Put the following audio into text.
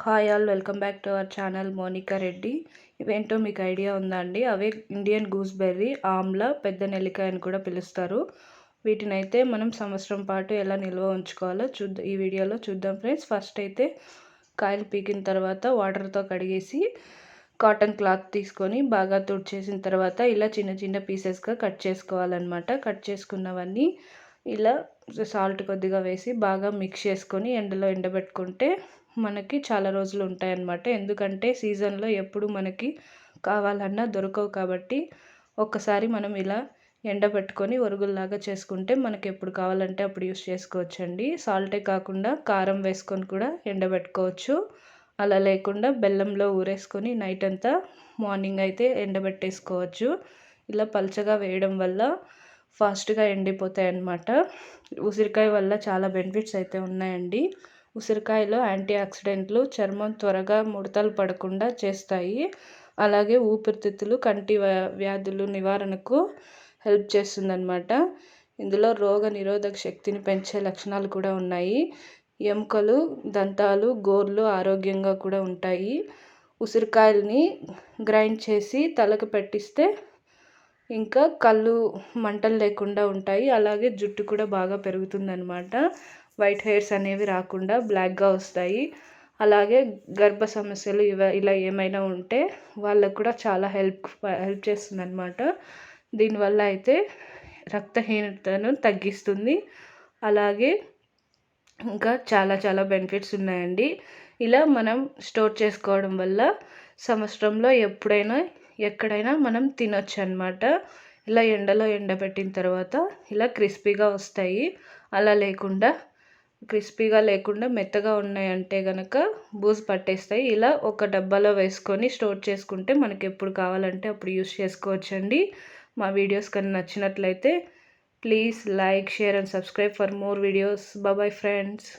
Hi all welcome back to our channel Monica Reddy. ఇవేంటో మీకు idea ఉందా అండి అవే Indian gooseberry ఆమ్ల పెద్ద నెల్లికాయ అని కూడా పిలుస్తారు. వీటిని అయితే మనం సంవత్సరం పాటు ఎలా నిల్వ ఉంచుకోవాలో చూద్దాం ఈ వీడియోలో చూద్దాం ఫ్రెండ్స్. ఫస్ట్ అయితే కాయలు పీకిన తర్వాత వాటర్తో కడిగేసి కాటన్ క్లాత్ తీసుకొని బాగా తుడిచేసిన తర్వాత ఇలా చిన్న చిన్న పీసెస్గా కట్ చేసుకోవాలన్నమాట. కట్ చేసుకున్నవన్నీ ఇలా సాల్ట్ కొద్దిగా వేసి బాగా మిక్స్ చేసుకొని ఎండలో ఎండబెట్టుకుంటే మనకి చాలా రోజులు ఉంటాయన్నమాట. ఎందుకంటే సీజన్లో ఎప్పుడు మనకి కావాలన్నా దొరకవు కాబట్టి ఒక్కసారి మనం ఇలా ఎండబెట్టుకొని ఒరుగుల్లాగా చేసుకుంటే మనకి ఎప్పుడు కావాలంటే అప్పుడు యూస్ చేసుకోవచ్చండి. సాల్టే కాకుండా కారం వేసుకొని కూడా ఎండబెట్టుకోవచ్చు. అలా లేకుండా బెల్లంలో ఊరేసుకొని నైట్ అంతా మార్నింగ్ అయితే ఎండబెట్టేసుకోవచ్చు. ఇలా పలచగా వేయడం వల్ల ఫాస్ట్గా ఎండిపోతాయి అన్నమాట ఉసిరికాయ వల్ల చాలా బెనిఫిట్స్ అయితే ఉన్నాయండి. ఉసిరికాయలో యాంటీ ఆక్సిడెంట్లు చర్మం త్వరగా ముడతలు పడకుండా చేస్తాయి. అలాగే ఊపిరితిత్తులు కంటి వ్యాధులు నివారణకు హెల్ప్ చేస్తుందన్నమాట. ఇందులో రోగ నిరోధక శక్తిని పెంచే లక్షణాలు కూడా ఉన్నాయి. ఎముకలు దంతాలు గోర్లు ఆరోగ్యంగా కూడా ఉంటాయి. ఉసిరికాయల్ని గ్రైండ్ చేసి తలకు పెట్టిస్తే ఇంకా కళ్ళు మంటలు లేకుండా ఉంటాయి. అలాగే జుట్టు కూడా బాగా పెరుగుతుందనమాట వైట్ హెయిర్స్ అనేవి రాకుండా బ్లాక్గా వస్తాయి. అలాగే గర్భ సమస్యలు ఇవ ఇలా ఏమైనా ఉంటే వాళ్ళకు కూడా చాలా హెల్ప్ హెల్ప్ చేస్తుంది అనమాట దీనివల్ల అయితే రక్తహీనతను తగ్గిస్తుంది. అలాగే ఇంకా చాలా చాలా బెనిఫిట్స్ ఉన్నాయండి. ఇలా మనం స్టోర్ చేసుకోవడం వల్ల సంవత్సరంలో ఎప్పుడైనా ఎక్కడైనా మనం తినొచ్చు అనమాట ఇలా ఎండలో ఎండబెట్టిన తర్వాత ఇలా క్రిస్పీగా వస్తాయి. అలా లేకుండా క్రిస్పీగా లేకుండా మెత్తగా ఉన్నాయంటే కనుక బూజు పట్టేస్తాయి. ఇలా ఒక డబ్బాలో వేసుకొని స్టోర్ చేసుకుంటే మనకి ఎప్పుడు కావాలంటే అప్పుడు యూస్ చేసుకోవచ్చండి. మా వీడియోస్ కానీ నచ్చినట్లయితే please like share and subscribe for more videos. Bye friends.